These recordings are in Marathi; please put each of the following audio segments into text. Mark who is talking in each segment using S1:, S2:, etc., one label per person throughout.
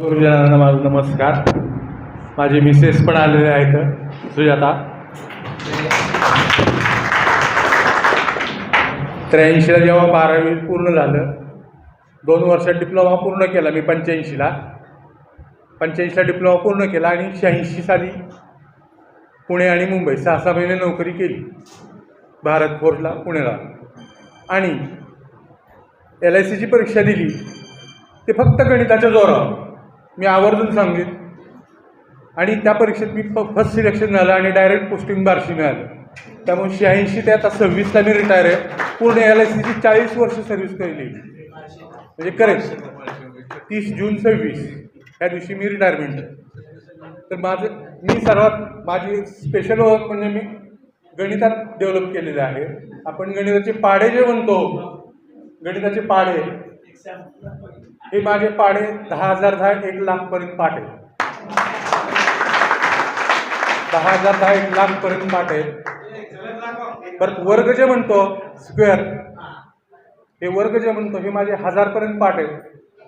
S1: गुरुजनांना माझा नमस्कार. माझे मिसेस पण आलेले आहेत. सुजाता. त्र्याऐंशीला जेव्हा बारावी पूर्ण झालं दोन वर्षात डिप्लोमा पूर्ण केला मी पंच्याऐंशीला. पंच्याऐंशीला डिप्लोमा पूर्ण केला आणि शहाऐंशी साली पुणे आणि मुंबई सहा सहा महिने नोकरी केली. भारत फोर्सला पुण्याला आणि एल आय सीची परीक्षा दिली. ते फक्त गणिताच्या जोरावर. मी आवर्जून सांगेन. आणि त्या परीक्षेत मी फ फर्स्ट सिलेक्शन झालं आणि डायरेक्ट पोस्टिंग बारशी मिळालं. त्यामुळे शहाऐंशी ते आता सव्वीसला मी रिटायर आहे. पूर्ण एल आय सीची चाळीस वर्ष सर्व्हिस केली म्हणजे करेक्ट तीस जून सव्वीस या दिवशी मी रिटायरमेंट तर माझं मी सर्वात माझी स्पेशल ओळख म्हणजे मी गणितात डेव्हलप केलेले आहे. आपण गणिताचे पाढे जे म्हणतो गणिताचे पाडे. हे माझे पाढे दहा हजार दहा एक लाखपर्यंत पाठ. आहे दहा हजार दहा एक लाखपर्यंत पाठ. आहे परत वर्ग जे म्हणतो स्क्वेअर हे वर्ग जे म्हणतो हे माझे हजारपर्यंत पाठ. आहे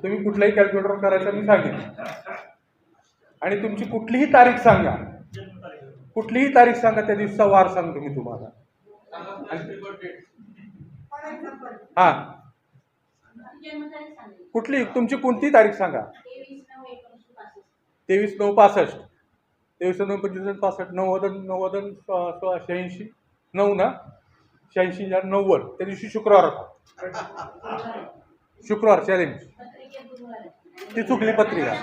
S1: तुम्ही कुठलाही कॅल्क्युलेटर करायचा मी सांगेन. आणि तुमची कुठलीही तारीख सांगा. कुठलीही तारीख सांगा त्या दिवसाचा वार सांगतो मी तुम्हाला. हा. कुठली? तुमची कोणती तारीख सांगा? तेवीस नऊ पासष्ट. तेवीस नऊ पंचवीस पासष्ट. नव्वद नव्वद स- स- शहाऐंशी. नऊ ना? शहाऐंशी हजार नव्वद. त्या दिवशी शुक्रवार होता. शुक्रवार चॅलेंज ती चुकली पत्रिका.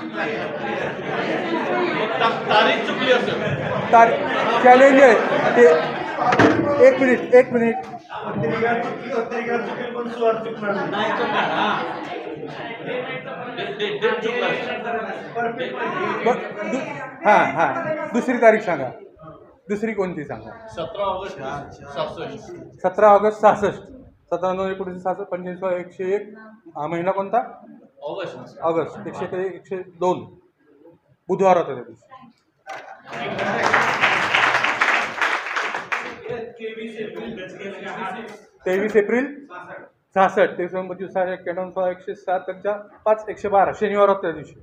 S2: तारीख चुकली असेल.
S1: तारीख. चॅलेंज आहे. ते एक मिनिट एक मिनिट.
S2: चुकला
S1: दु- हां हां. दुसरी तारीख सांगा. दुसरी कोणती सांगा?
S2: सतरा ऑगस्ट सहासष्ट
S1: सतरा ऑगस्ट सहासष्ट सतरा नऊ एकोणीसशे सहासष्ट पंच्याऐंशी एकशे एक. हा महिना कोणता?
S2: ऑगस्ट.
S1: ऑगस्ट. एकशे ते एकशे दोन. बुधवार होता त्या दिवशी. तेवीस एप्रिल सहासष्ट. तेवीस नऊ पंचवीस सहा एक्क्याण्णव सोळा एकशे सात त्यांच्या पाच एकशे बारा शनिवार त्या दिवशी?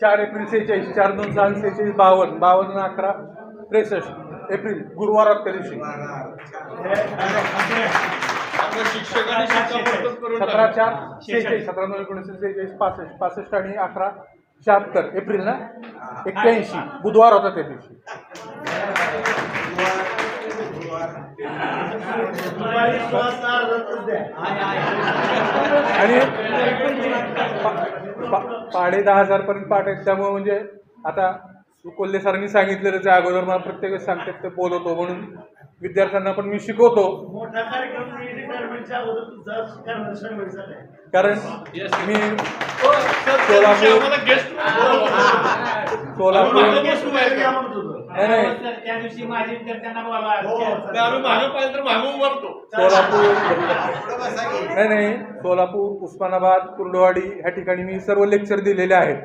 S3: चार एप्रिल सेहेचाळीस.
S1: चार दोन सहा सेहेचाळीस बावन्न. बावन्न अकरा त्रेसष्ट. एप्रिल गुरुवार त्या दिवशी. सतरा. चार शेहेचाळीस सतरा नऊ एकोणीसशे सेहेचाळीस पासष्ट पासष्ट आणि अकरा शहात्तर एप्रिल ना? एक्क्याऐंशी. बुधवार होता त्या दिवशी. आणि पाडे दहा हजारपर्यंत पाठ आहेत त्यामुळे म्हणजे आता कोल्हे सरांनी सांगितलेलं त्या अगोदर मला प्रत्येक वेळेस सांगतात ते बोलवतो म्हणून विद्यार्थ्यांना पण मी शिकवतो. कारण. मी. सोलापूर नाही नाही.
S4: हो,
S1: उस्मानाबाद कुर्डवाडी ह्या ठिकाणी मी सर्व लेक्चर दिलेले आहेत.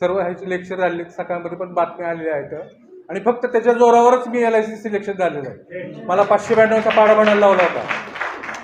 S1: सर्व ह्याचे लेक्चर आहेत. सकाळमध्ये पण बातम्या आलेल्या आहेत. आणि फक्त त्याच्या जोरावरच मी एल आय सी सिलेक्शन झालेलं आहे. मला पाचशे ब्याण्णवचा पाडा बनायला लावला होता.